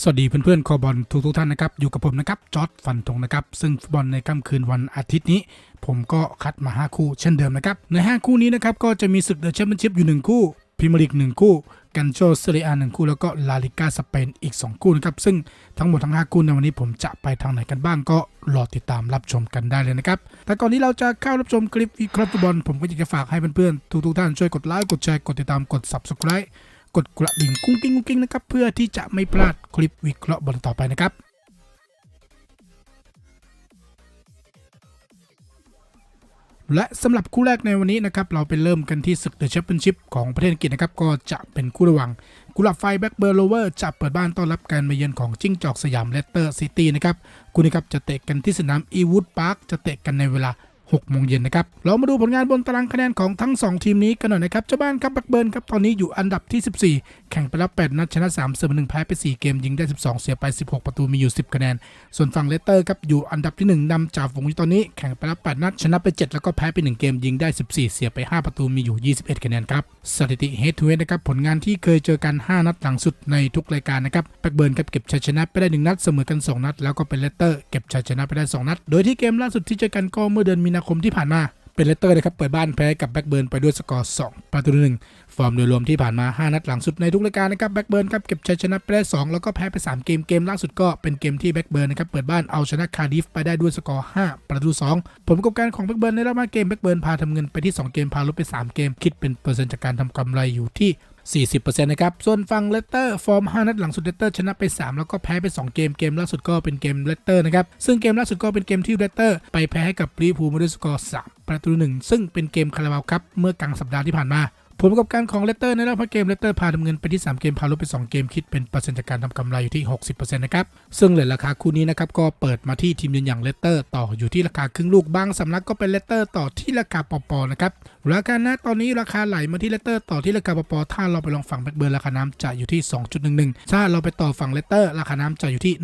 สวัสดีเพื่อนๆคอบอลทุกๆท่านนะครับ อยู่กับผมนะครับจอร์ดฟันธงนะครับ ซึ่งฟุตบอลในค่ำคืนวันอาทิตย์นี้ ผมก็คัดมา 5 คู่เช่นเดิมนะครับ ใน 5 คู่นี้นะครับ ก็จะมีศึกเดอะแชมเปี้ยนชิพอยู่ 1 คู่พรีเมียร์ลีก1 คู่กันโชเซเรียหนึ่งคู่แล้วก็ลาลิก้าสเปนอีก 2 คู่นะครับ ซึ่งทั้งหมดทั้ง 5 คู่ในวันนี้ผมจะไปทางไหนกันบ้างก็รอติดตามรับชมกันได้เลยนะครับ แต่ก่อนที่เราจะเข้ารับชมคลิปวิเคราะห์ฟุตบอลผมก็อยากจะฝากให้เพื่อนๆทุกๆท่านช่วยกดไลค์กดแชร์กดติดตามกด subscribe กดกระดิ่งกุ้งกิ้งกุ้งกิ้งนะครับเพื่อที่จะไม่พลาดคลิปวิเคราะห์บอลต่อไปนะครับและสำหรับคู่แรกในวันนี้นะครับเราไปเริ่มกันที่ศึกเดอะแชมเปี้ยนชิพของประเทศอังกฤษนะครับก็จะเป็นคู่ระหว่างกุหลาบไฟแบ็กเบอร์โลเวอร์จะเปิดบ้านต้อนรับการมาเยือนของจิ้งจอกสยามเลสเตอร์ซิตี้นะครับคู่นี้ครับจะเตะกันที่สนามอีวูดพาร์คจะเตะกันในเวลา 6โมงเย็นนะครับ เรามาดูผลงานบนตารางคะแนนของทั้ง 2 ทีมนี้กันหน่อยนะครับ เจ้าบ้านครับแบ็กเบิร์นครับ ตอนนี้อยู่อันดับที่ 14 แข่งไปแล้ว 8 นัดชนะ 3 เสมอ 1 แพ้ไป 4 เกม ยิงได้ 12 เสียไป 16 ประตูมีอยู่ 10 คะแนน ส่วนฝั่งเลสเตอร์ครับอยู่อันดับที่ 1นำจ่าฝูงอยู่ตอนนี้ แข่งไปแล้ว 8 นัดชนะไป 7 แล้วก็แพ้ไป 1 เกม ยิงได้ 14 เสียไป 5 ประตูมีอยู่ 21 คะแนนครับ สถิติ head to head นะครับ ผลงานที่เคยเจอกัน 5 นัดหลังสุดในทุกรายการนะครับแบ็กเบิร์นครับเก็บชัยชนะไปได้ 1 นัดเสมอกัน 2 นัด แล้วก็เป็นเลสเตอร์เก็บชัยชนะไปได้ 2 นัด โดยที่เกมล่าสุดที่เจอกันก็เมื่อเดือนมีนาคมที่ผ่านมาเป็นเลสเตอร์นะครับเปิดบ้านแพ้กับแบ็กเบิร์นไปด้วยสกอร์ 2 ประตูหนึ่งฟอร์มโดยรวมที่ผ่านมา 5 นัดหลังสุดในทุกรายการนะครับแบ็กเบิร์นครับเก็บชัยชนะไปได้ 2 แล้วก็แพ้ไป 3 เกมเกมล่าสุดก็เป็นเกมที่แบ็กเบิร์นนะครับเปิดบ้านเอาชนะคาร์ดิฟไปได้ด้วยสกอร์ 5 ประตู 2 ผลประกอบการของแบ็กเบิร์นในรอบ5เกมแบ็กเบิร์นพาทำเงินไปที่ 2 เกมพาลดไป 3 เกมคิดเป็นเปอร์เซ็นต์จากการทำกำไรอยู่ที่ 40%นะครับ ส่วนฝั่งเลสเตอร์ฟอร์ม 5 นัดหลังสุดเลสเตอร์ชนะไป 3 แล้วก็แพ้ไป 2 เกม เกมล่าสุดก็เป็นเกมเลสเตอร์นะครับ ซึ่งเกมล่าสุดก็เป็นเกมที่เลสเตอร์ไปแพ้ให้กับลิเวอร์พูลมาด้วยสกอร์3ประตูหนึ่งซึ่งเป็นเกมคาราบาวครับเมื่อกลางสัปดาห์ที่ผ่านมา ผลประกอบการของเลสเตอร์ในรอบ5เกมเลสเตอร์พาดำเนินไปที่ 3 เกม พาลดไป 2 เกม คิดเป็นเปอร์เซ็นต์จากการทำกำไรอยู่ที่ 60%นะครับ ซึ่งเลทราคาคู่นี้นะครับ ก็เปิดมาที่ทีมเยือนอย่างเลสเตอร์ต่ออยู่ที่ราคาครึ่งลูกบางสำนักก็เป็นเลสเตอร์ต่อที่ราคาปอปอนะครับราคาหน้าตอนนี้ราคาไหลมาที่เลสเตอร์ต่อที่ราคาปอปอถ้าเราไปลองฝั่งแบ็กเบิร์นราคาน้ำจะอยู่ที่ 2.11 ถ้าเราไปต่อฝั่งเลสเตอร์ราคาน้ำจะอยู่ที่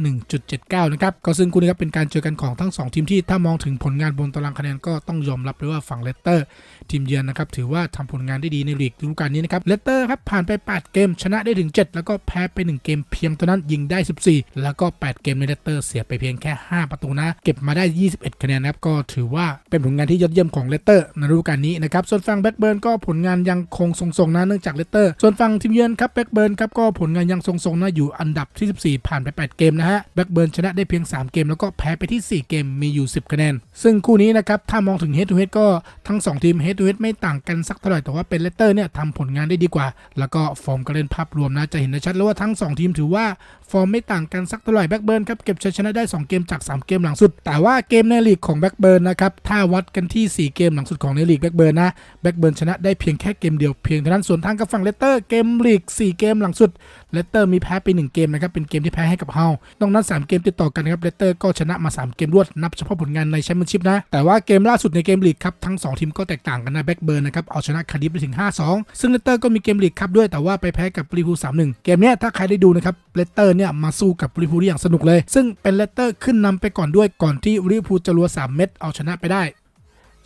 1.79 นะครับก็ซึ่งคู่นี้ครับเป็นการเจอกันของทั้งสองทีมที่ถ้ามองถึงผลงานบนตารางคะแนนก็ต้องยอมรับเลยว่าฝั่งเลสเตอร์ ทีมเยือนนะครับถือว่าทำผลงานได้ดีในลีกฤดูกาลนี้นะครับเลสเตอร์ครับผ่านไป 8 เกมชนะได้ถึง 7 แล้วก็แพ้ไป 1 เกมเพียงเท่านั้นยิงได้ 14 แล้วก็ 8 เกมในเลสเตอร์เสียไปเพียงแค่ 5 ประตูนะ เก็บมาได้ 21 คะแนนนะครับก็ถือว่าเป็นผลงานที่ยอดเยี่ยมของเลสเตอร์ในฤดูกาลนี้นะครับส่วนฝั่งแบ็กเบิร์นก็ผลงานยังคงทรงๆนะเนื่องจากเลสเตอร์ ส่วนฝั่งทีมเยือนครับแบ็กเบิร์นครับก็ผลงานยังทรงๆนะอยู่อันดับที่ 14 ผ่านไป 8 เกมนะฮะแบ็กเบิร์นชนะได้เพียง 3 เกม แล้วก็แพ้ไปที่ 4 เกมมีอยู่ 10 คะแนน ซึ่งคู่นี้นะครับถ้ามองถึง head to head ก็ทั้ง 2 ทีม head to head ไม่ต่างกันสักเท่าไหร่แต่ว่าเป็นเลสเตอร์เนี่ยทำผลงานได้ดีกว่า แล้วก็ฟอร์มการเล่นภาพรวมนะจะเห็นได้ชัดแลยว่าทั้ง 2 ทีมถือว่า ฟอร์มไม่ต่างกันสักเท่าไหร่แบ็กเบิร์นครับเก็บชัยชนะได้ 2 เกมจาก 3 เกมหลังสุด แต่ว่าเกมในลีกของแบ็กเบิร์นนะครับถ้าวัดกันที่ 4 เกมหลังสุดของในลีกแบ็กเบิร์นนะแบ็กเบิร์นชนะได้เพียงแค่เกมเดียวเพียงเท่านั้นส่วนทางกับฝั่งเลสเตอร์เกมลีก 4 เกมหลังสุดเลสเตอร์มีแพ้ไป1เกมนะครับเป็นเกมที่แพ้ให้กับเฮานอกนั้น 3 เกมติดต่อกันครับเลสเตอร์ก็ชนะมา 3 เกมรวดนับเฉพาะผลงานในแชมเปี้ยนชิพนะแต่ว่าเกมล่าสุดในเกมลีกครับทั้ง 2 ทีมก็แตกต่างกันนะแบ็กเบิร์นนะครับเอาชนะคาร์ดิฟไปถึง 5-2 ซึ่งเลสเตอร์ก็มีเกมลีกครับด้วยแต่ว่าไปแพ้กับลิเวอร์พูล3-1เกมเนี้ยถ้าใครได้ดูนะครับเลสเตอร์เนี่ยมาสู้กับลิเวอร์พูลอย่างสนุกเลย ซึ่งเป็นเลสเตอร์ขึ้นนำไปก่อนด้วยก่อนที่ลิเวอร์พูลจะรัว3เม็ดเอาชนะไปได้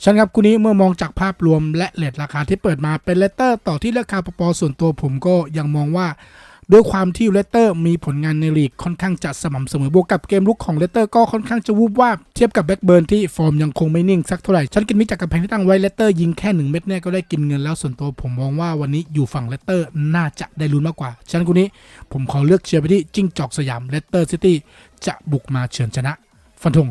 ฉันครับคู่นี้เมื่อมองจากภาพรวมและเลทราคาที่เปิดมาเป็นเลตเตอร์ต่อที่ราคาปปส่วนตัวผมก็ยังมองว่า ด้วยความที่เลสเตอร์มีผลงานในลีกค่อนข้างจะสม่ำเสมอบวกกับเกมลุกของเลสเตอร์ก็ค่อนข้างจะวูบวาบเทียบกับแบ็กเบิร์นที่ฟอร์มยังคงไม่นิ่งสักเท่าไหร่ฉันกินมิจากกำแพงที่ตั้งไว้เลสเตอร์ยิงแค่1เม็ดเนี่ยก็ได้กินเงินแล้วส่วนตัวผมมองว่าวันนี้อยู่ฝั่งเลสเตอร์น่าจะได้ลุ้นมากกว่าฉันคู่นี้ผมขอเลือกเชียร์ไปที่จิ้งจอกสยามเลสเตอร์ซิตี้จะบุกมาเฉือนชนะฟันธง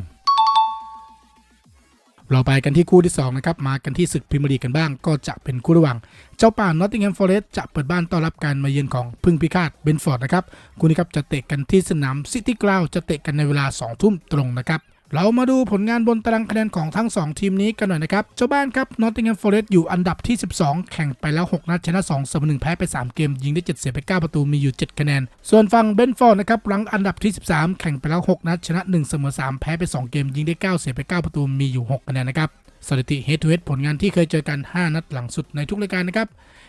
เราไปกันที่คู่ที่2นะครับมากันที่ศึกพรีเมียร์ลีกกันบ้าง ก็จะเป็นคู่ระหว่าง เจ้าป่านอตติงแฮมฟอเรสต์จะเปิดบ้านต้อนรับการมาเยือนของพึ่งพิฆาตเบนฟอร์ดนะครับคู่นี้ครับจะเตะกันที่สนามซิตี้กราวจะเตะกันในเวลา2ทุ่มตรงนะครับ เรามาดูผลงานบนตารางคะแนนของทั้ง 2 ทีมนี้กันหน่อยนะครับ เจ้าบ้านครับนอตติงแฮมฟอเรสต์อยู่อันดับที่ 12 แข่งไปแล้ว 6 นัดชนะ2เสมอ1แพ้ไป 3 เกม ยิงได้ 7 เสียไป 9 ประตูมีอยู่ 7 คะแนน ส่วนฝั่งเบนฟอร์ดนะครับรังอันดับที่ 13 แข่งไปแล้ว 6 นัดชนะ1เสมอ3แพ้ไป 2 เกม ยิงได้ 9 เสียไป 9 ประตูมีอยู่ 6 คะแนนนะครับ สถิติ head to head ผลงานที่เคยเจอกัน 5 นัดหลังสุดในทุกรายการนะครับ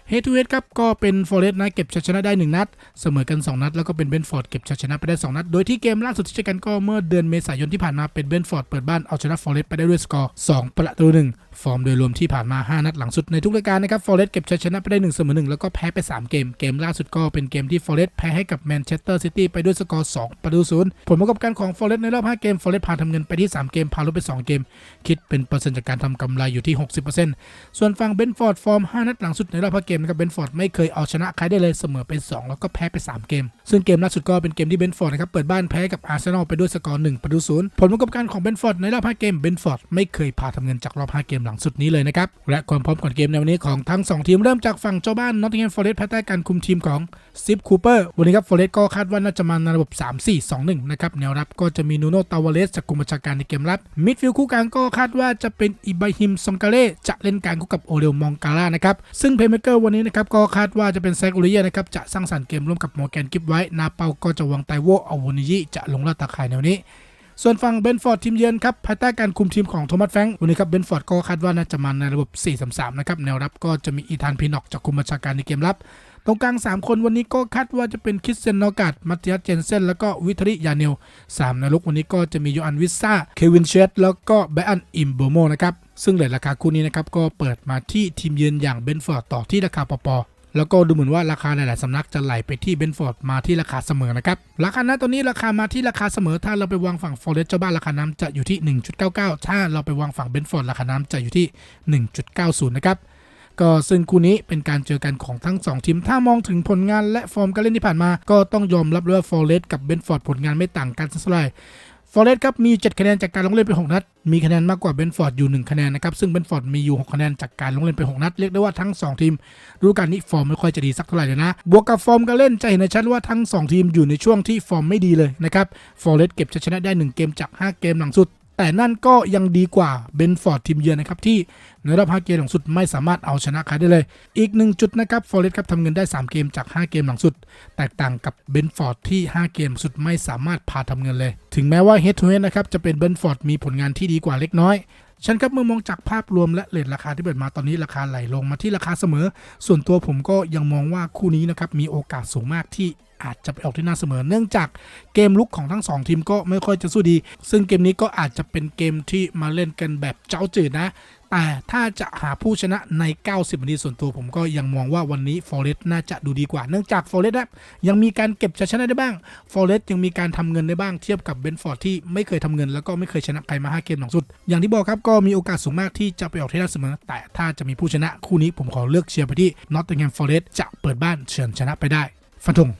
เฮ d ทูเฮดครับก็เป็นฟอเรสต์นะเก็บชัยชนะได้ 1 นัด เสมอกัน 2 นัด แล้วก็เป็นเบนฟอร์ดเก็บชัยชนะไปได้ 2 นัด โดยที่เกมล่าสุดที่เจอกันก็เมื่อเดือนเมษายนที่ผ่านมาเป็นเบนฟอร์ดเปิดบ้านเอาชนะฟอเรสต์ไปได้ด้วยสกอร์ 2 ประตูหนึ่งฟอร์มโดยรวมที่ผ่านมา 5 นัดหลังสุดในทุกรายการนะครับฟอเรสต์เก็บชัยชนะไปได้1เสมอ1แล้วก็แพ้ไป 3 เกม เกมล่าสุดก็เป็นเกมที่ฟอเรสต์แพ้ให้กับแมนเชสเตอร์ซิตี้ไปด้วยสกอร์ 2 ประตูศูนย์ผลประกอบการของฟอเรสต์ในรอบ 5 เกมฟอเรสต์พาทำเงินไปที่ 3 เกมพาลดไป 2 เกม คิดเป็นเปอร์เซ็นต์จากการทำกำไรอยู่ที่ 60%ส่วนฝั่งเบนฟอร์ดฟอร์ม 5 นัดหลังสุดในรอบ5เกมนะครับเบนฟอร์ดไม่เคยเอาชนะใครได้เลยเสมอไป 2 แล้วก็แพ้ไป 3 เกม ซึ่งเกมล่าสุดก็เป็นเกมที่เบนฟอร์ดนะครับเปิดบ้านแพ้กับอาร์เซนอลไปด้วยสกอร์1ประตูศูนย์ผลประกอบการของเบนฟอร์ดในรอบ5เกมเบนฟอร์ดไม่เคยพาทำเงินจากรอบ5เกมหลังสุดนี้เลยนะครับและความพร้อมก่อนเกมในวันนี้ของทั้ง 2 ทีมเริ่มจากฝั่งเจ้าบ้านนอตติงแฮมฟอเรสต์ภายใต้การคุมทีมของซิปคูเปอร์วันนี้ครับฟอเรสต์ก็คาดว่าน่าจะมาในระบบ 3-4-2-1นะครับแนวรับก็จะมีนูโนตาวาเลสจากกลุ่มบัญชาการในเกมรับมิดฟิลด์คู่กลางก็คาดว่าจะเป็นอิบราฮิมซองกาเล่จะเล่นกางคู่กับโอเรลมองกาล่านะครับ ซึ่งเพย์เมเกอร์วันนี้นะครับก็คาดว่าจะเป็นแซกอุริเยนะครับจะสร้างสรรค์เกมร่วมกับโมแกนกิฟไว้ นาเปาก็จะวางไตโวอาวนิยิจะลงลาดตาข่ายแนวนี้ส่วนฝั่งเบนฟอร์ดทีมเยือนครับภายใต้การคุมทีมของโทมัสแฟงวันนี้ครับเบนฟอร์ดก็คาดว่าน่าจะมาในระบบ 4-3-3 นะครับแนวรับก็จะมีอีธานพีนอกจากคุมบัญชาการในเกมรับ ตรงกลาง 3 คนวันนี้ก็คาดว่าจะเป็นคริสเซนนอกาดมัตติยัสเจนเซนแล้วก็วิทริยาเนล3ในลุกวันนี้ก็จะมีโยอันวิสซาเควินเชตแล้วก็แบอันอิมโบโมนะครับซึ่งเลทราคาคู่นี้นะครับก็เปิดมาที่ทีมเยือนอย่างเบนฟอร์ดต่อที่ราคาปปแล้วก็ดูเหมือนว่าราคาหลาย ๆ สำนักจะไหลไปที่เบนฟอร์ดมาที่ราคาเสมอนะครับ ราคาณตอนนี้ราคามาที่ราคาเสมอ ถ้าเราไปวางฝั่งฟอร์เรสเจ้าบ้านราคาน้ำจะอยู่ที่ 1.99 ถ้าเราไปวางฝั่งเบนฟอร์ดราคาน้ำจะอยู่ที่ 1.90 นะครับ ก็ซึ่งคู่นี้เป็นการเจอกันของทั้ง 2 ทีม ถ้ามองถึงผลงานและฟอร์มการเล่นที่ผ่านมา ก็ต้องยอมรับเลยว่าฟอร์เรสกับเบนฟอร์ดผลงานไม่ต่างกันสักเท่าไหร่ฟอร์เรสครับมี 7 คะแนนจากการลงเล่นไป 6 นัด มีคะแนนมากกว่าเบนฟอร์ดอยู่ 1 คะแนนนะครับ ซึ่งเบนฟอร์ดมีอยู่ 6 คะแนนจากการลงเล่นไป 6 นัด เรียกได้ว่าทั้ง 2 ทีมฤดูกาลนี้ฟอร์มไม่ค่อยจะดีสักเท่าไหร่เลยนะ บวกกับฟอร์มการเล่นจะเห็นในชัดว่าทั้ง 2 ทีมอยู่ในช่วงที่ฟอร์มไม่ดีเลยนะครับ ฟอร์เรสเก็บชัยชนะได้ 1 เกมจาก 5 เกมหลังสุด แต่นั่นก็ยังดีกว่าเบนฟอร์ดทีมเยือนนะครับ ที่ในรอบ 5 เกมหลังสุดไม่สามารถเอาชนะใครได้เลย อีกหนึ่งจุดนะครับฟอร์เรสครับทำเงินได้ 3 เกมจาก 5 เกมหลังสุด แตกต่างกับเบนฟอร์ดที่ 5 เกมสุดไม่สามารถพาทำเงินเลย ถึงแม้ว่าเฮดทูเฮดนะครับจะเป็นเบนฟอร์ดมีผลงานที่ดีกว่าเล็กน้อยฉันครับเมื่อมองจากภาพรวมและเลทราคาที่เปิดมาตอนนี้ราคาไหลลงมาที่ราคาเสมอ ส่วนตัวผมก็ยังมองว่าคู่นี้นะครับมีโอกาสสูงมากที่ อาจจะไปออกที่หน้าเสมอ เนื่องจากเกมลุกของทั้งสองทีมก็ไม่ค่อยจะสู้ดี ซึ่งเกมนี้ก็อาจจะเป็นเกมที่มาเล่นกันแบบเจ้าจืดนะ แต่ถ้าจะหาผู้ชนะใน 90 นาทีส่วนตัวผมก็ยังมองว่าวันนี้ฟอเรสต์น่าจะดูดีกว่า เนื่องจากฟอเรสต์ยังมีการเก็บชัยชนะได้บ้างฟอเรสต์ยังมีการทำเงินได้บ้างเทียบกับเบนฟอร์ดที่ไม่เคยทำเงินแล้วก็ไม่เคยชนะใครมา5เกมหลังสุด อย่างที่บอกครับก็มีโอกาสสูงมากที่จะไปออกที่น้าเสมอ แต่ถ้าจะมีผู้ชนะคู่นี้ผมขอเลือกเชียร์ไปที่นอตติงแฮมฟอเรสต์จะเปิดบ้านเฉือนชนะไปได้ฟันธง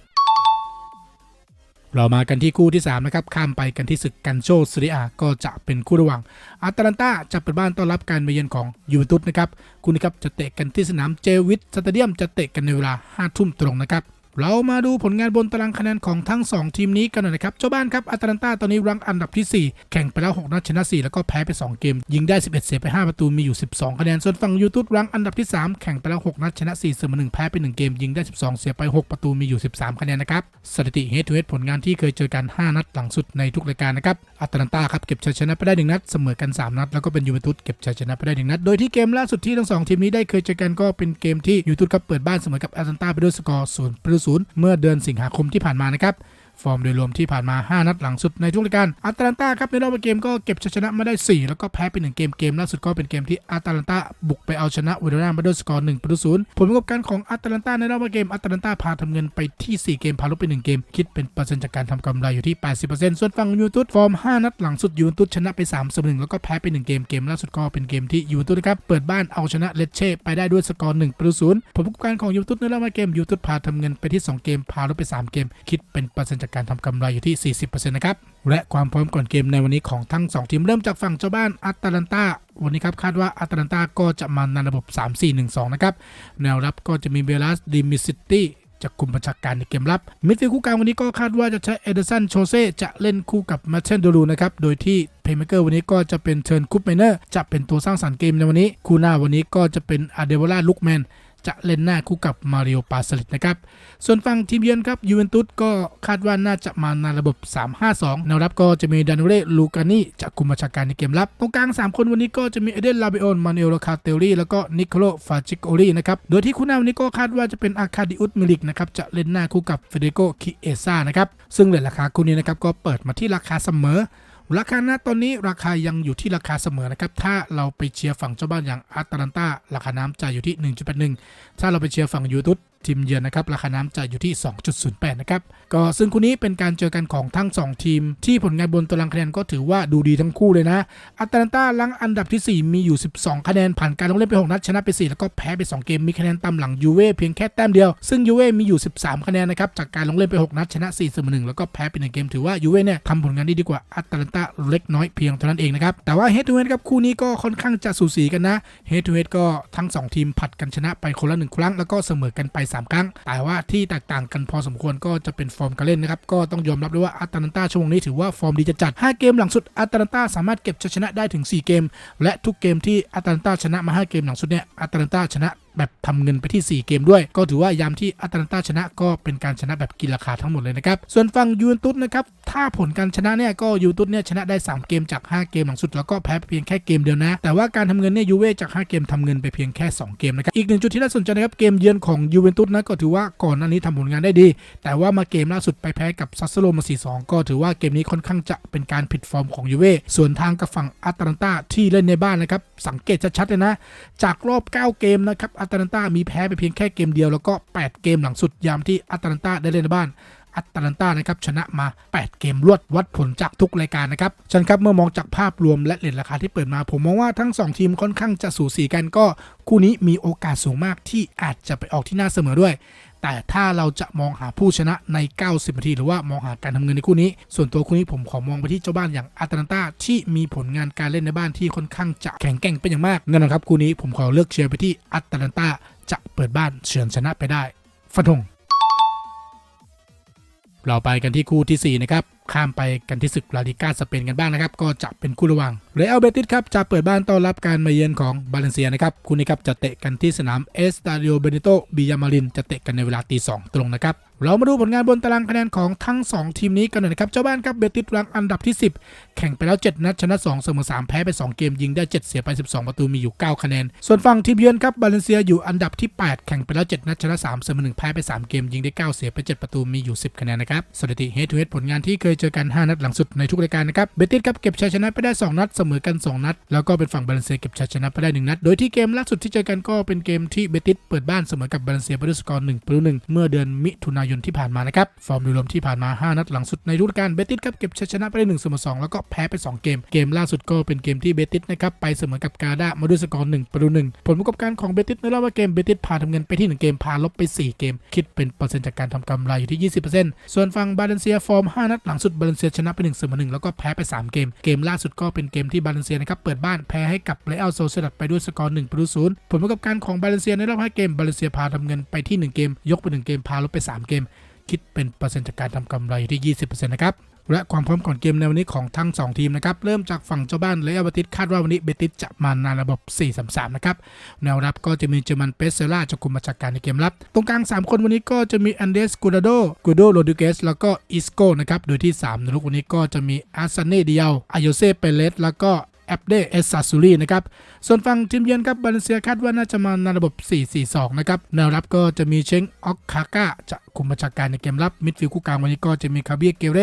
เรามากันที่คู่ที่ 3 นะครับ ข้ามไปกันที่ศึกกันโชซีเรียก็จะเป็นคู่ระหว่างอาตแลนตาจะเปิดบ้านต้อนรับการมาเยือนของยูเวนตุสนะครับ คู่นี้ครับจะเตะกันที่สนามเจวิตสเตเดียมจะเตะกันในเวลา5ทุ่มตรงนะครับ เรามาดูผลงานบนตารางคะแนนของทั้ง 2 ทีมนี้กันหน่อยนะครับ เจ้าบ้านครับอาตาลันตาตอนนี้รังอันดับที่ 4 แข่งไปแล้ว 6 นัดชนะ 4 แล้วก็แพ้ไป 2 เกม ยิงได้ 11 เสียไป 5 ประตูมีอยู่ 12 คะแนน ส่วนฝั่งยูทูบรังอันดับที่ 3 แข่งไปแล้ว 6 นัดชนะ4เสมอ1แพ้ไป 1 เกม ยิงได้ 12 เสียไป 6 ประตูมีอยู่ 13 คะแนนนะครับสถิติเฮดทูเฮดผลงานที่เคยเจอกัน 5 นัดหลังสุดในทุกรายการนะครับอาตาลันตาครับเก็บชัยชนะไปได้1นัดเสมอกัน 3 นัด แล้วก็เป็นยูเวนตุสเก็บชัยชนะไปได้1นัดโดยที่เกมล่าสุดที่ทั้งสองทีมนี้ได้เคยเจอกันก็เป็นเกมที่ยูเวนตุสครับเปิดบ้านเสมอกับอาตาลันตาไปด้วยสกอร์0 0 เมื่อเดือนสิงหาคมที่ผ่านมานะครับ ฟอร์มโดยรวมที่ผ่านมา 5 นัดหลังสุดในทุกรายการอาตาลันตาครับในรอบเกมก็เก็บชัยชนะมาได้ 4 แล้วก็แพ้ไป1เกมเกมล่าสุดก็เป็นเกมที่อาตาลันตาบุกไปเอาชนะเวโรนามาด้วยสกอร์1ประตูศูนย์ผลประกอบการของอาตาลันตาในรอบเกมอาตาลันตาพาทำเงินไปที่ 4 เกมพาลบไป 1 เกม คิดเป็นเปอร์เซ็นต์จากการทำกำไรอยู่ที่ 80%ส่วนฝั่งยูเวนตุสฟอร์ม 5 นัดหลังสุดยูเวนตุสชนะไป3เสมอ1แล้วก็แพ้ไป 1 เกมเกมล่าสุดก็เป็นเกมที่ยูเวนตุสนะครับเปิดบ้านเอาชนะเลเช่ไปได้ด้วยสกอร์1ประตูศูนย์ผลประกอบการของยูเวนตุสในรอบเกมยูเวนตุสพาทำเงินไปที่ 2 เกมพาลบไป 3 เกม คิดเป็นเปอร์เซ็นต์จากการทำกำไรอยู่ที่ 40%นะครับ และความพร้อมก่อนเกมในวันนี้ของทั้ง 2 ทีมเริ่มจากฝั่งเจ้าบ้านอัตแลนตาวันนี้ครับคาดว่าอัตแลนตาก็จะมาในระบบ 3-4-1-2 นะครับ แนวรับก็จะมีเบลัสดิมิซิตี้จากกลุ่มบัญชาการในเกมรับ มิดฟิลด์คู่กลางวันนี้ก็คาดว่าจะใช้เอเดอร์สันโชเซ่จะเล่นคู่กับมาเชนโดรูนะครับ โดยที่เพย์เมเกอร์วันนี้ก็จะเป็นเทิร์นคุปเมเนอร์จะเป็นตัวสร้างสรรค์เกมในวันนี้ คู่หน้าวันนี้ก็จะเป็นอาเดวล่าลุกแมน จะเล่นหน้าคู่กับมาริโอปาสลิดนะครับ ส่วนฝั่งทีมเยือนครับยูเวนตุสก็คาดว่าน่าจะมาในระบบ 3-5-2แนวรับก็จะมีดาน u เรลูกานี่จะคุมบัญชาการในเกมรับ ตรงกลาง 3 คนวันนี้ก็จะมีเอเดนลาเบโอนมาเนลโลคาเตลลี่แล้วก็นิโคลฟาจิโอลีนะครับ โดยที่คู่หน้าวันนี้ก็คาดว่าจะเป็นอาคาดิอุสมิลิกนะครับจะเล่นหน้าคู่กับเฟเดโกคิเอซ่านะครับซึ่งเลทราคาคู่นี้นะครับก็เปิดมาที่ราคาเสมอ ราคาณตอนนี้ราคายังอยู่ที่ราคาเสมอนะครับ ถ้าเราไปเชียร์ฝั่งเจ้าบ้านอย่างอาตแลนตาราคาน้ำจะอยู่ที่ 1.81 ถ้าเราไปเชียร์ฝั่งยูทูบ ทีมเยือนนะครับราคาน้ำจะอยู่ที่ 2.08 นะครับก็ซึ่งคู่นี้เป็นการเจอกันของทั้ง 2 ทีม ที่ผลงานบนตารางคะแนนก็ถือว่าดูดีทั้งคู่เลยนะอาตาลันตาลังอันดับที่ 4 มีอยู่ 12 คะแนน ผ่านการลงเล่นไป 6 นัดชนะไป 4 แล้วก็แพ้ไป 2 เกมมีคะแนนตามหลังยูเว่เพียงแค่แต้มเดียว ซึ่งยูเว่มีอยู่ 13 คะแนนนะครับจากการลงเล่นไป 6 นัดชนะ4เสมอ1แล้วก็แพ้ไป1เกมถือว่ายูเว่เนี่ยทำผลงานได้ดีกว่าอาตาลันตาเล็กน้อยเพียงเท่านั้นเองนะครับแต่ว่าเฮดทูเฮดครับคู่นี้ก็ค่อนข้างจะสูสีกันนะเฮดทูเฮดก็ทั้ง 2 ทีมผัดกันชนะไปคนละ1ครั้งแล้วก็เสมอกันไป3 ครั้ง แต่ว่าที่แตกต่างกันพอสมควรก็จะเป็นฟอร์มการเล่นนะครับ ก็ต้องยอมรับด้วยว่าอาตาลันตาช่วงนี้ถือว่าฟอร์มดีจัด 5 เกมหลังสุดอาตาลันตาสามารถเก็บชัยชนะได้ถึง 4 เกม และทุกเกมที่อาตาลันตาชนะมา 5 เกมหลังสุดเนี่ยอาตาลันตาชนะแบบทำเงินไปที่ 4 เกมด้วย ก็ถือว่ายามที่อาตลันตาชนะก็เป็นการชนะแบบกินราคาทั้งหมดเลยนะครับ ส่วนฝั่งยูเวนตุสนะครับ ถ้าผลการชนะเนี่ยก็ยูเวนตุสเนี่ยชนะได้ 3 เกมจาก 5 เกมหลังสุดแล้วก็แพ้เพียงแค่เกมเดียวนะ แต่ว่าการทำเงินเนี่ยยูเว่จาก 5 เกมทำเงินไปเพียงแค่ 2 เกมนะครับ อีกหนึ่งจุดที่น่าสนใจนะครับเกมเยือนของยูเวนตุสนะก็ถือว่าก่อนหน้านี้ทำผลงานได้ดี แต่ว่ามาเกมล่าสุดไปแพ้กับซัสโซโลมา 4-2 ก็ถือว่าเกมนี้ค่อนข้างจะเป็นการผิดฟอร์มของยูเว่ส่วนทางกับฝั่งอาตลันตาที่เล่นในบ้านนะครับสังเกตชัดๆเลยนะจากรอบ 9 เกมนะครับอตแลนตามีแพ้ไปเพียงแค่เกมเดียวแล้วก็ 8 เกมหลังสุดยามที่อตแลนตาได้เล่นในบ้านอตแลนตานะครับชนะมา 8 เกมรวดวัดผลจากทุกรายการนะครับฉันครับเมื่อมองจากภาพรวมและเลทราคาที่เปิดมา ผมมองว่าทั้ง 2 ทีมค่อนข้างจะสูสีกันก็ คู่นี้มีโอกาสสูงมากที่อาจจะไปออกที่หน้าเสมอด้วย แต่ถ้าเราจะมองหาผู้ชนะใน 90 นาที หรือว่ามองหาการทำเงินในคู่นี้ ส่วนตัวคู่นี้ผมขอมองไปที่เจ้าบ้านอย่างอาตาลันตาที่มีผลงานการเล่นในบ้านที่ค่อนข้างจะแข็งแกร่งเป็นอย่างมากนั่นนะครับคู่นี้ผมขอเลือกเชียร์ไปที่อาตาลันตาจะเปิดบ้านเฉือนชนะไปได้ฟันธงเราไปกันที่คู่ทีสี่4นะครับ ข้ามไปกันที่ศึกลาลิก้าสเปนกันบ้างนะครับ ก็จะเป็นคู่ระหว่างเรอัลเบติสครับจะเปิดบ้านต้อนรับการมาเยือนของบาเลนเซียนะครับคู่นี้ครับจะเตะกันที่สนามเอสตาดิโอเบเนโตบิยามารินจะเตะกันในเวลาตีสองตรงนะครับเรามาดูผลงานบนตารางคะแนนของทั้ง 2 ทีมนี้กันหน่อยนะครับ เจ้าบ้านครับเบติสรังอันดับที่ 10 แข่งไปแล้ว 7 นัดชนะ 2 เสมอ 3 แพ้ไป 2 เกมยิงได้ 7 เสียไป 12 ประตูมีอยู่ 9 คะแนน ส่วนฝั่งทีมเยือนครับบาเลนเซียอยู่อันดับที่ 8 แข่งไปแล้ว 7 นัดชนะ 3 เสมอ 1 แพ้ไป 3 เกมยิงได้ 9 เสียไป 7 ประตูมีอยู่ 10 คะแนนนะครับ สถิติเฮดทูเฮดผลงานที่เคยเจอกัน 5 นัดหลังสุดในทุกรายการนะครับ เบติสครับเก็บชัยชนะไปได้ 2 นัดเสมอกัน 2 นัด แล้วก็เป็นฝั่งบาเลนเซียเก็บชัยชนะไปได้ 1 นัด โดยที่เกมล่าสุดที่เจอกันก็เป็นเกมที่เบติสเปิดบ้านเสมอกับบาเลนเซียไปด้วยสกอร์1ประตู1เมื่อเดือนมิถุนายนที่ผ่านมานะครับ ฟอร์มโดยรวมที่ผ่านมา 5 นัดหลังสุดในฤดูกาลเบติสครับเก็บชัยชนะไปได้1เสมอ2แล้วก็แพ้ไป 2 เกม เกมล่าสุดก็เป็นเกมที่เบติสนะครับไปเสมอกับกาดามาด้วยสกอร์1ประตู1ผลประกอบการของเบติสในรอบว่าเกมเบติสพาทำเงินไปที่ 1 เกมพาลบไป 4 เกม คิดเป็นเปอร์เซ็นต์จากการทำกำไรอยู่ที่ 20%ส่วนฝั่งบาเลนเซียฟอร์ม 5 นัดหลังสุดบาเลนเซียชนะไป1เสมอ1แล้วก็แพ้ไป 3 เกม เกมล่าสุดก็เป็นเกมที่บาเลนเซียนะครับเปิดบ้านแพ้ให้กับเรอัลโซเซดัดไปด้วยสกอร์1ประตู0ผลประกอบการของบาเลนเซียในรอบ5เกมบาเลนเซียพาทำเงินไปที่ 1 เกม ยกไป 1 เกมพาลบไป 3 เกมคิดเป็นเปอร์เซ็นต์จากการทำกำไรอยู่ที่ 20%นะครับและความพร้อมก่อนเกมในวันนี้ของทั้ง 2 ทีมนะครับ เริ่มจากฝั่งเจ้าบ้านเรอัลเบติสคาดว่าวันนี้เบติสจะมาในระบบ 4-3-3 นะครับ แนวรับก็จะมีเจอร์มันเปเซล่าจะคุมมาจากการในเกมรับ ตรงกลาง 3 คนวันนี้ก็จะมีอันเดสกูดาโดกูโดโรดิเกสแล้วก็อิสโกนะครับ โดยที่3ในลูกวันนี้ก็จะมีอาร์ซเน่เดียวอายเซเปเลสแล้วก็แอปเดเอสซาซูรีนะครับ ส่วนฝั่งทีมเยือนครับบาเลเซียคาดว่าน่าจะมาในระบบ 4-4-2 นะครับ แนวรับก็จะมีเชงออกคาก้าจะ คุมบัญชาการในเกมรับมิดฟิลด์คู่กลางวันนี้ก็จะมีคาเบียเกเร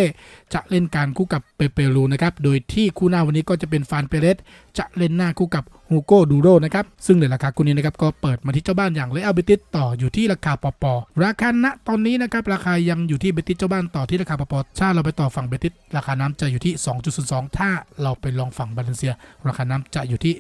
จะเล่นการคู่กับเปเปรูนะครับโดยที่คู่หน้าวันนี้ก็จะเป็นฟานเปเรสจะเล่นหน้าคู่กับฮูโกดูโรนะครับซึ่งในราคาคู่นี้นะครับก็เปิดมาที่เจ้าบ้านอย่างเรอัลเบติสต่ออยู่ที่ราคาปอปอราคาณตอนนี้นะครับราคายังอยู่ที่เบติสเจ้าบ้านต่อที่ราคาปอปอถ้าเราไปต่อฝั่งเบติสราคาน้ำจะอยู่ที่ 2.02 ถ้าเราไปลองฝั่งบาเลนเซีย ราคาน้ำจะอยู่ที่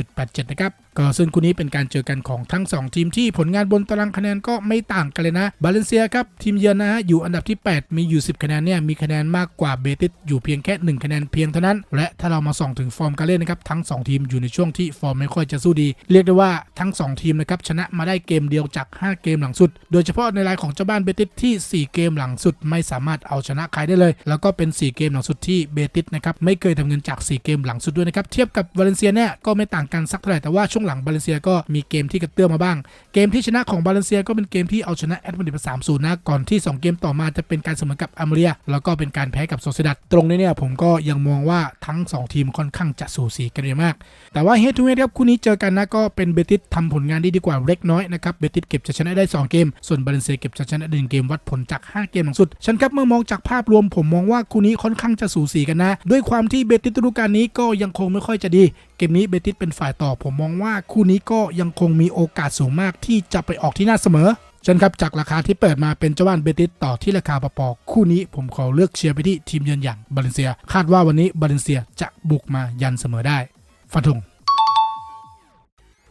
1.87 นะครับก็ซึ่งคู่นี้เป็นการเจอกันของทั้ง 2 ทีมที่ผลงานบนตารางคะแนนก็ไม่ต่างกันเลยนะบาเลนเซียครับทีมเยือนนะฮะอยู่อันดับที่ 8 มีอยู่ 10 คะแนนเนี่ยมีคะแนนมากกว่าเบติสอยู่เพียงแค่ 1 คะแนนเพียงเท่านั้น และถ้าเรามาส่องถึงฟอร์มการเล่นนะครับทั้ง 2 ทีมอยู่ในช่วงที่ฟอร์มไม่ค่อยจะสู้ดี เรียกได้ว่าทั้ง 2 ทีมนะครับชนะมาได้เกมเดียวจาก 5 เกมหลังสุด โดยเฉพาะในรายของเจ้าบ้านเบติสที่ 4 เกมหลังสุดไม่สามารถเอาชนะใครได้เลย แล้วก็เป็น 4 เกมหลังสุดที่เบติสนะครับไม่เคยทำเงินจาก 4 เกมหลังสุดด้วยนะครับเทียบกับวาเลนเซียเนี่ยก็ไม่ต่างกันสักเท่าไหร่แต่ว่าช่วงวงหลังบาเลเซียก็มีเกมที่กระเตื้องมาบ้าง เกมที่ชนะของบาเลเซียก็เป็นเกมที่เอาชนะแอตมาดริดมา3 0นะก่อนที่ 2 เกมต่อมาจะเป็นการเสมอกับอามาเรีย แล้วก็เป็นการแพ้กับโซเซดัดตรงนี้เนี่ยผมก็ยังมองว่าทั้ง 2 ทีมค่อนข้างจะสูสีกันเยอะมาก แต่ว่าเฮดทูเฮดครับคู่นี้เจอกันนะก็เป็นเบติสทำผลงานได้ดีกว่าเล็กน้อยนะครับเบติสเก็บชัยชนะได้ 2 เกม ส่วนบาเลเซียเก็บชัยชนะหนึ่งเกมวัดผลจาก 5 เกมหลังสุดฉันครับเมื่อมองจากภาพรวมผมมองว่าคู่นี้ค่อนข้างจะสูสีกันนะ ด้วยความที่เบติสฤดูกาลนี้ก็ยังคงไม่ค่อยจะดี กมนี้เบติสเป็นฝ่ายต่อผมมองว่าคู่นี้ก็ยังคงมีโอกาสสูงมากที่จะไปออกที่หน้าเสมอเช่นครับจากราคาที่เปิดมาเป็นเจ้าบ้านเบติสต่อที่ราคาปอคู่นี้ผมขอเลือกเชียร์ไปที่ทีมเยือนอย่างบาเลนเซีย คาดว่าวันนี้บาเลนเซียจะบุกมายันเสมอได้ฟันธง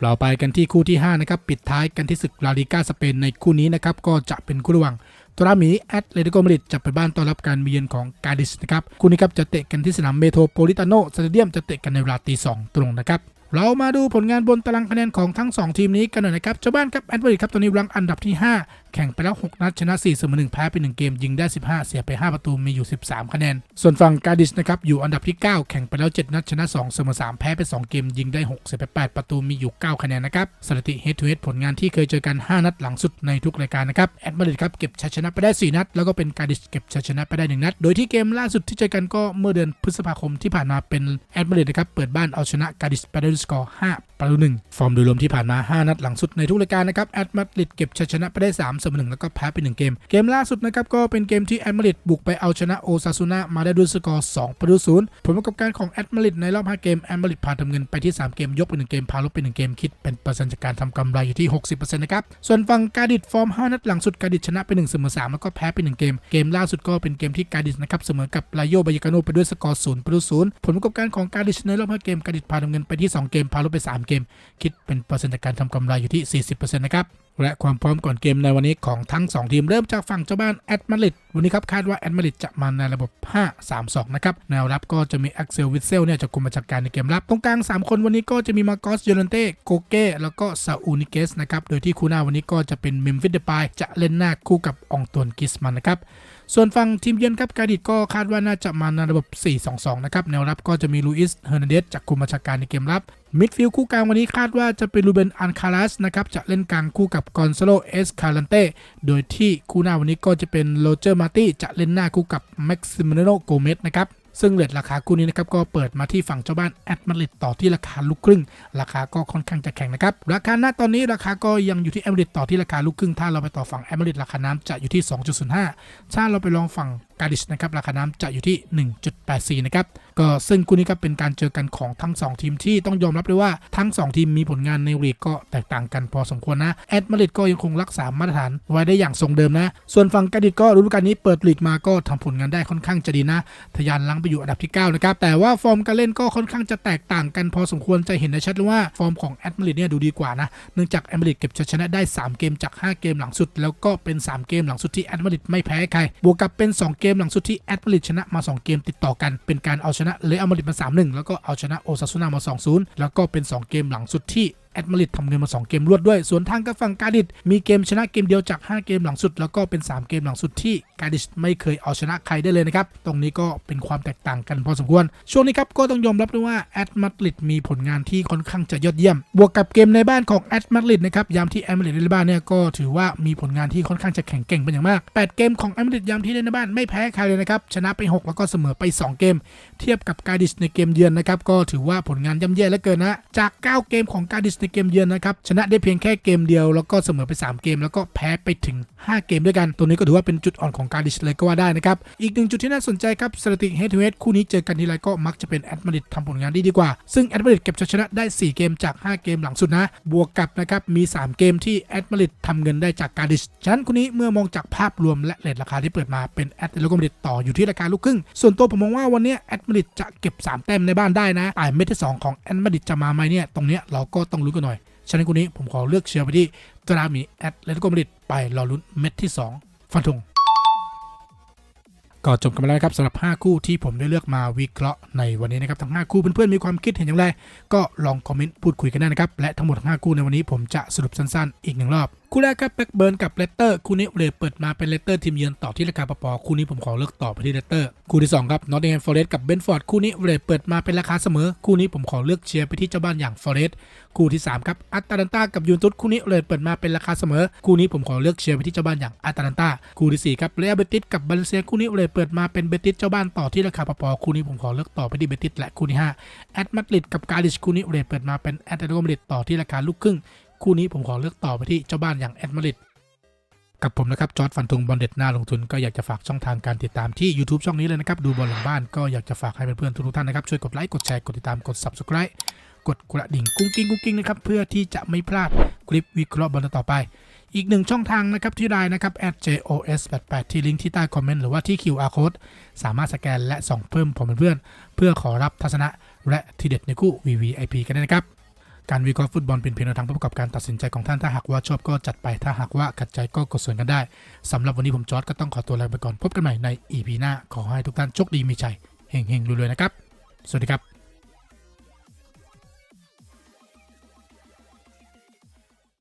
เราไปกันที่คู่ที่5นะครับปิดท้ายกันที่ศึกลาลิก้าสเปนในคู่นี้นะครับก็จะเป็นคู่ระหว่าง ตราหมีแอตเลติโกมาดริดจะไปบ้านต้อนรับการมาเยือนของกาดิสนะครับคู่นี้ครับจะเตะกันที่สนามเมโทรโพลิตาโนสเตเดียมจะเตะกันในเวลาตีสองตรงนะครับ เรามาดูผลงานบนตารางคะแนนของทั้ง 2 ทีมนี้กันหน่อยนะครับเจ้าบ้านครับแอตมาดริดครับตอนนี้รังอันดับที่ 5 แข่งไปแล้ว 6 นัดชนะ 4 เสมอ 1 แพ้ไป 1 เกมยิงได้ 15 เสียไป 5 ประตูมีอยู่ 13 คะแนน ส่วนฝั่งกาดิสนะครับอยู่อันดับที่ 9 แข่งไปแล้ว 7 นัดชนะ 2 เสมอ 3 แพ้ไป 2 เกมยิงได้6เสียไป 8 ประตูมีอยู่ 9 คะแนนนะครับสถิติ head to head ผลงานที่เคยเจอกัน 5 นัดหลังสุดในทุกรายการนะครับแอตมาดริดครับเก็บชัยชนะไปได้ 4 นัด แล้วก็เป็นกาดิสเก็บชัยชนะไปได้ 1 นัด โดยที่เกมล่าสุดที่เจอกันก็เมื่อเดือนพฤษภาคมที่ผ่านมาเป็นแอตมาดริดนะครับเปิดบ้านเอาชนะกาดิสไปได้ underscore hap. ประตูหนึ่งฟอร์มโดยรวมที่ผ่านมา 5 นัดหลังสุดในทุกรายการนะครับแอตมาดริดเก็บชัยชนะไปได้3เสมอ1แล้วก็แพ้ไป1เกม เกมล่าสุดนะครับก็เป็นเกมที่แอตมาดริดบุกไปเอาชนะโอซาซูนามาได้ด้วยสกอร์2ประตูศูนย์ผลประกอบการของแอตมาดริดในรอบ5เกมแอตมาดริดพาทำเงินไปที่ 3 เกมยกไป1เกมพาลบไป1เกมคิดเป็นเปอร์เซ็นต์จากการทำกำไรอยู่ที่ 60%นะครับส่วนฝั่งกาดิสฟอร์ม 5 นัดหลังสุดกาดิสชนะไป1เสมอ3แล้วก็แพ้ไป1เกม เกมล่าสุดก็เป็นเกมที่กาดิสนะครับเสมอกับลาโยบายกาโนไปด้วยสกอร์0ประตูศูนย์ผลประกอบการของกาดิสในรอบ5เกมกาดิสพาทำเงินไปที่ 2 เกมพาลบไป3เกม คิดเป็นเปอร์เซ็นต์จากการทำกำไรอยู่ที่ 40%นะครับและความพร้อมก่อนเกมในวันนี้ของทั้ง 2 ทีมเริ่มจากฝั่งเจ้าบ้านแอตมาริดวันนี้ครับคาดว่าแอตมาริดจะมาในระบบ 5-3-2 นะครับ แนวรับก็จะมีแอ็กเซลวิเซลเนี่ยจะคุมมาจากการในเกมรับ ตรงกลาง 3 คนวันนี้ก็จะมีมาโกสโยเลนเต้โกเก้แล้วก็ซาอูนิเกสนะครับ โดยที่คู่หน้าวันนี้ก็จะเป็นเมมฟิสเดปายจะเล่นหน้าคู่กับอองตวนกิสมันนะครับ ส่วนฝั่งทีมเยือนครับกาดิดก็คาดว่าน่าจะมาในระบบ 4-2-2 นะครับ แนวรับก็จะมีลูอิส เฮอร์นันเดสจากคุมบัญชาการในเกมรับ มิดฟิลด์คู่กลางวันนี้คาดว่าจะเป็นลูเบน อันคารัสนะครับ จะเล่นกลางคู่กับกอนซาโล เอสคารันเต้ โดยที่คู่หน้าวันนี้ก็จะเป็นโรเจอร์ มาร์ตี้ จะเล่นหน้าคู่กับแม็กซิมิโนโกเมสนะครับ ซึ่งเลทราคาคู่นี้นะครับก็เปิดมาที่ฝั่งเจ้าบ้านแอตมาดริดต่อที่ราคาลูกครึ่ง ราคาก็ค่อนข้างจะแข็งนะครับ ราคาหน้าตอนนี้ราคาก็ยังอยู่ที่แอตมาดริดต่อที่ราคาลูกครึ่ง ถ้าเราไปต่อฝั่งแอตมาดริดราคาน้ำจะอยู่ที่ 2.05 ถ้าเราไปลองฝั่ง กาดิชนะครับราคาน้ำจะอยู่ที่ 1.84 นะครับก็ซึ่งคู่นี้ก็เป็นการเจอกันของทั้ง 2 ทีมที่ต้องยอมรับเลยว่าทั้ง 2 ทีมมีผลงานในลีกก็แตกต่างกันพอสมควรนะแอตมาริดก็ยังคงรักษามาตรฐานไว้ได้อย่างทรงเดิมนะ ส่วนฝั่งกาดิชก็ฤดูกาลนี้เปิดลีกมาก็ทำผลงานได้ค่อนข้างจะดีนะทะยานลังไปอยู่อันดับที่9นะครับแต่ว่าฟอร์มการเล่นก็ค่อนข้างจะแตกต่างกันพอสมควรจะเห็นได้ชัดเลยว่าฟอร์มของแอตมาริดเนี่ยดูดีกว่านะเนื่องจากแอตมาริดเก็บชัยชนะได้ 3 เกมจาก 5 เกมหลังสุด แล้วก็เป็น 3 เกมหลังสุดที่แอตมาริดไม่แพ้ใครบวกกับเป็น 2 เกมมหลังสุดที่แอตมาริดชนะมา 2 เกมติดต่อกันเป็นการเอาชนะเลอัลมาริดมา3-1 แล้วก็เอาชนะโอซาซูนามา 2-0 แล้วก็เป็น 2 เกมหลังสุดที่ แอตมาริดทำเงินมา 2 เกมรวดด้วย ส่วนทางกับฝั่งกาดิสมีเกมชนะเกมเดียวจาก 5 เกมหลังสุด แล้วก็เป็น 3 เกมหลังสุดที่กาดิสไม่เคยเอาชนะใครได้เลยนะครับ ตรงนี้ก็เป็นความแตกต่างกันพอสมควร ช่วงนี้ครับก็ต้องยอมรับด้วยว่าแอตมาริดมีผลงานที่ค่อนข้างจะยอดเยี่ยม บวกกับเกมในบ้านของแอตมาริดนะครับยามที่แอตมาริดเล่นในบ้านเนี่ยก็ถือว่ามีผลงานที่ค่อนข้างจะแข็งเก่งเป็นอย่างมาก 8 เกมของแอตมาริดยามที่เล่นในบ้านไม่แพ้ใครเลยนะครับชนะไป 6 แล้วก็เสมอไป 2 เกม เทียบกับกาดิสในเกมเยือนนะครับก็ถือว่าผลงานย่ำแย่เหลือเกินนะจาก 9 เกมของกาดิสในเกมเยือนนะครับชนะได้เพียงแค่เกมเดียวแล้วก็เสมอไป 3 เกม แล้วก็แพ้ไปถึง 5 เกมด้วยกัน ตัวนี้ก็ถือว่าเป็นจุดอ่อนของกาดิสเลยก็ว่าได้นะครับอีกหนึ่งจุดที่น่าสนใจครับสถิติ head to head คู่นี้เจอกันทีไรก็มักจะเป็นแอตมาดริดทำผลงานได้ดีกว่า ซึ่งแอตมาดริดเก็บชัยชนะได้ 4 เกมจาก 5 เกมหลังสุดนะ บวกกับนะครับมี 3 เกมที่แอตมาดริดทำเงินได้จากกาดิสฉะนั้นคู่นี้เมื่อมองจากภาพรวมและเลทราคาที่เปิดมาเป็นแอตเลโกมาริดต่ออยู่ที่ราคาลูกครึ่งส่วนตัวผมมองว่าวันนี้แอตมาดริดจะเก็บ 3 แต้มในบ้านได้นะแต่เม็ดที่ 2 ของแอตมาดริดจะมาไหมเนี่ยตรงเนี้ยเราก็ต้องรู้กันหน่อย ฉะนั้นคู่นี้ผมขอเลือกเชียร์ไปที่ตรามีแอตเลติโกมาดริดไปรอลุ้นเม็ดที่ 2 ฟันธงก็จบกันไปแล้วครับสำหรับ 5 คู่ที่ผมได้เลือกมาวิเคราะห์ในวันนี้นะครับทั้ง 5 คู่เพื่อนๆมีความคิดเห็นอย่างไร ก็ลองคอมเมนต์พูดคุยกันได้นะครับ และทั้งหมด5คู่ในวันนี้ผมจะสรุปสั้นๆ อีกหนึ่งรอบ คู่แรกครับแบ็กเบิร์นกับเลสเตอร์คู่นี้เรทเปิดมาเป็นเลสเตอร์ทีมเยือนต่อที่ราคาปอคู่นี้ผมขอเลือกต่อไปที่เลสเตอร์คู่ที่สองครับนอตติงแฮมฟอเรสต์กับเบนฟอร์ดคู่นี้เรทเปิดมาเป็นราคาเสมอ คู่นี้ผมขอเลือกเชียร์ไปที่เจ้าบ้านอย่างฟอเรสต์คู่ที่สามครับอัตแลนตากับยูนตุสคู่นี้เรทเปิดมาเป็นราคาเสมอ คู่นี้ผมขอเลือกเชียร์ไปที่เจ้าบ้านอย่างอัตแลนตาคู่ที่สี่ครับเรอัลเบติสกับบาเลเซียคู่นี้เรทเปิดมาเป็นเบติสเจ้าบ้านต่อที่ราคาปอคู่นี้ผมขอเลือกต่อไปที่เบติสและคู่ที่ห้าแอตมาดริดกับกาลิชคู่นี้เรทเปิดมาเป็นแอตเลติโกมาดริดต่อที่ราคาลูกครึ่ง คู่นี้ผมขอเลือกต่อไปที่เจ้าบ้านอย่างแอตมาริดกับผมนะครับจอร์ดฟันธงบอลเด็ดหน้าลงทุนก็อยากจะฝากช่องทางการติดตามที่ YouTube ช่องนี้เลยนะครับ ดูบอลหลังบ้านก็อยากจะฝากให้เพื่อนๆทุกท่านนะครับ ช่วยกดไลค์กดแชร์กดติดตามกด Subscribe กดกระดิ่งกุ้งกิ้งกุ้งกิ้งนะครับ เพื่อที่จะไม่พลาดคลิปวิเคราะห์บอลต่อไป อีกหนึ่งช่องทางนะครับที่ได้นะครับ @jos88 ที่ลิงก์ที่ใต้คอมเมนต์หรือว่าที่ QR code สามารถสแกนและส่องเพิ่มผมเป็นเพื่อนเพื่อขอรับทัศนะและทีเด็ดในคู่ VVIP กันได้นะครับ การวิเคราะห์ฟุตบอลเป็นเพียงแนวทางประกอบการตัดสินใจของท่าน ถ้าหากว่าชอบก็จัดไป ถ้าหากว่าขัดใจก็กดส่วนกันได้ สำหรับวันนี้ผมจอร์ดก็ต้องขอตัวลาไปก่อน พบกันใหม่ในอีพีหน้า ขอให้ทุกท่านโชคดีมีชัย เฮงๆรวยๆนะครับ สวัสดีครับ